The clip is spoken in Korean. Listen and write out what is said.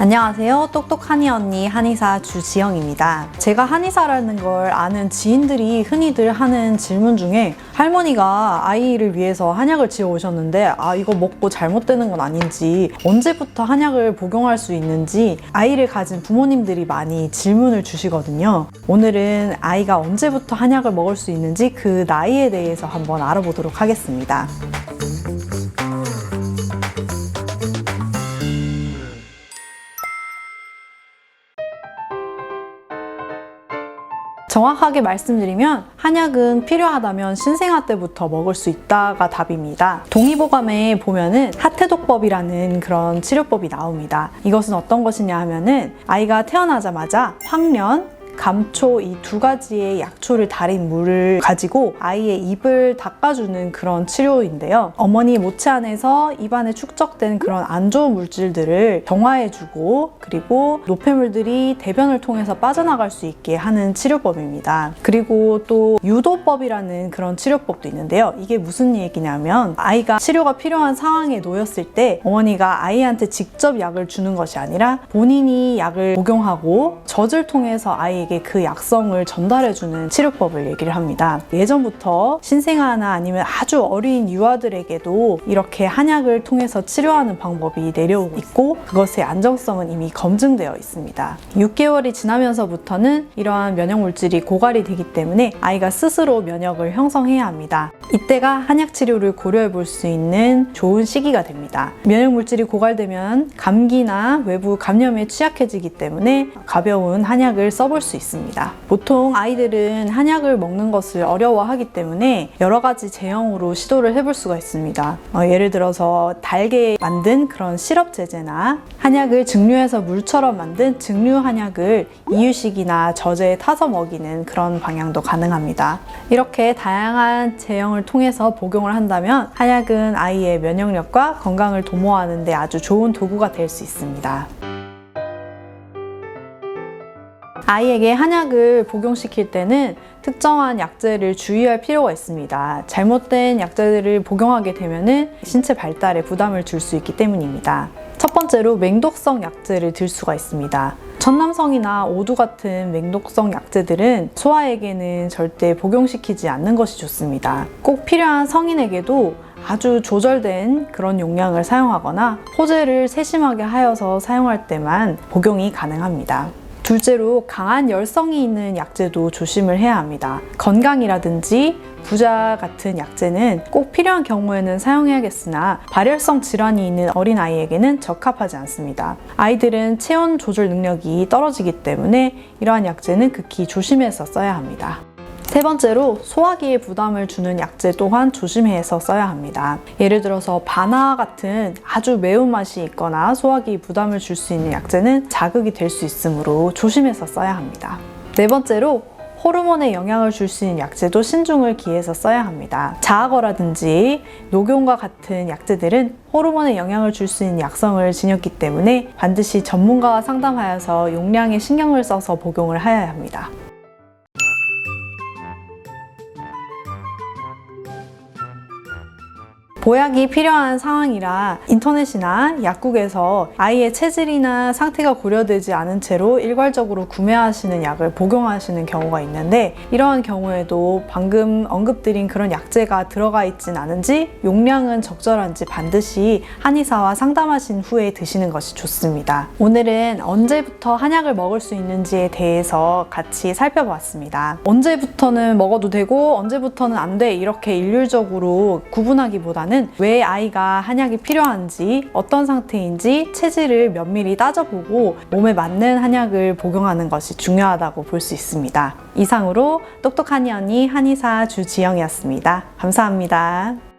안녕하세요. 똑똑하니 언니 한의사 주지영입니다. 제가 한의사라는 걸 아는 지인들이 흔히들 하는 질문 중에 할머니가 아이를 위해서 한약을 지어 오셨는데 아 이거 먹고 잘못되는 건 아닌지 언제부터 한약을 복용할 수 있는지 아이를 가진 부모님들이 많이 질문을 주시거든요. 오늘은 아이가 언제부터 한약을 먹을 수 있는지 그 나이에 대해서 한번 알아보도록 하겠습니다. 정확하게 말씀드리면 한약은 필요하다면 신생아 때부터 먹을 수 있다가 답입니다. 동의보감에 보면은 하태독법이라는 그런 치료법이 나옵니다. 이것은 어떤 것이냐 하면은 아이가 태어나자마자 황련, 감초 이 두 가지의 약초를 달인 물을 가지고 아이의 입을 닦아주는 그런 치료인데요. 어머니 모체 안에서 입안에 축적된 그런 안 좋은 물질들을 정화해주고 그리고 노폐물들이 대변을 통해서 빠져나갈 수 있게 하는 치료법입니다. 그리고 또 유도법이라는 그런 치료법도 있는데요. 이게 무슨 얘기냐면 아이가 치료가 필요한 상황에 놓였을 때 어머니가 아이한테 직접 약을 주는 것이 아니라 본인이 약을 복용하고 젖을 통해서 아이 에게 그 약성을 전달해주는 치료법을 얘기를 합니다. 예전부터 신생아나 아니면 아주 어린 유아들에게도 이렇게 한약을 통해서 치료하는 방법이 내려오고 있고 그것의 안정성은 이미 검증되어 있습니다. 6개월이 지나면서부터는 이러한 면역 물질이 고갈이 되기 때문에 아이가 스스로 면역을 형성해야 합니다. 이때가 한약 치료를 고려해 볼 수 있는 좋은 시기가 됩니다. 면역 물질이 고갈되면 감기나 외부 감염에 취약해지기 때문에 가벼운 한약을 써볼 수 있습니다. 보통 아이들은 한약을 먹는 것을 어려워하기 때문에 여러 가지 제형으로 시도를 해볼 수가 있습니다. 어, 예를 들어서 달게 만든 그런 시럽 제제나 한약을 증류해서 물처럼 만든 증류 한약을 이유식이나 젖에 타서 먹이는 그런 방향도 가능합니다. 이렇게 다양한 제형을 통해서 복용을 한다면 한약은 아이의 면역력과 건강을 도모하는 데 아주 좋은 도구가 될 수 있습니다. 아이에게 한약을 복용시킬 때는 특정한 약제를 주의할 필요가 있습니다. 잘못된 약제를 복용하게 되면 신체 발달에 부담을 줄 수 있기 때문입니다. 첫 번째로 맹독성 약제를 들 수가 있습니다. 천남성이나 오두 같은 맹독성 약제들은 소아에게는 절대 복용시키지 않는 것이 좋습니다. 꼭 필요한 성인에게도 아주 조절된 그런 용량을 사용하거나 호제를 세심하게 하여서 사용할 때만 복용이 가능합니다. 둘째로 강한 열성이 있는 약제도 조심을 해야 합니다. 건강이라든지 부자 같은 약제는 꼭 필요한 경우에는 사용해야겠으나 발열성 질환이 있는 어린 아이에게는 적합하지 않습니다. 아이들은 체온 조절 능력이 떨어지기 때문에 이러한 약제는 극히 조심해서 써야 합니다. 세 번째로 소화기에 부담을 주는 약제 또한 조심해서 써야 합니다. 예를 들어서 바나 같은 아주 매운맛이 있거나 소화기에 부담을 줄 수 있는 약제는 자극이 될 수 있으므로 조심해서 써야 합니다. 네 번째로 호르몬에 영향을 줄 수 있는 약제도 신중을 기해서 써야 합니다. 자아거라든지 녹용과 같은 약제들은 호르몬에 영향을 줄 수 있는 약성을 지녔기 때문에 반드시 전문가와 상담하여서 용량에 신경을 써서 복용을 해야 합니다. 보약이 필요한 상황이라 인터넷이나 약국에서 아이의 체질이나 상태가 고려되지 않은 채로 일괄적으로 구매하시는 약을 복용하시는 경우가 있는데 이러한 경우에도 방금 언급드린 그런 약제가 들어가 있진 않은지 용량은 적절한지 반드시 한의사와 상담하신 후에 드시는 것이 좋습니다. 오늘은 언제부터 한약을 먹을 수 있는지에 대해서 같이 살펴봤습니다. 언제부터는 먹어도 되고 언제부터는 안 돼 이렇게 일률적으로 구분하기보다는 왜 아이가 한약이 필요한지 어떤 상태인지 체질을 면밀히 따져보고 몸에 맞는 한약을 복용하는 것이 중요하다고 볼 수 있습니다. 이상으로 똑똑한 언니 한의사 주지영이었습니다. 감사합니다.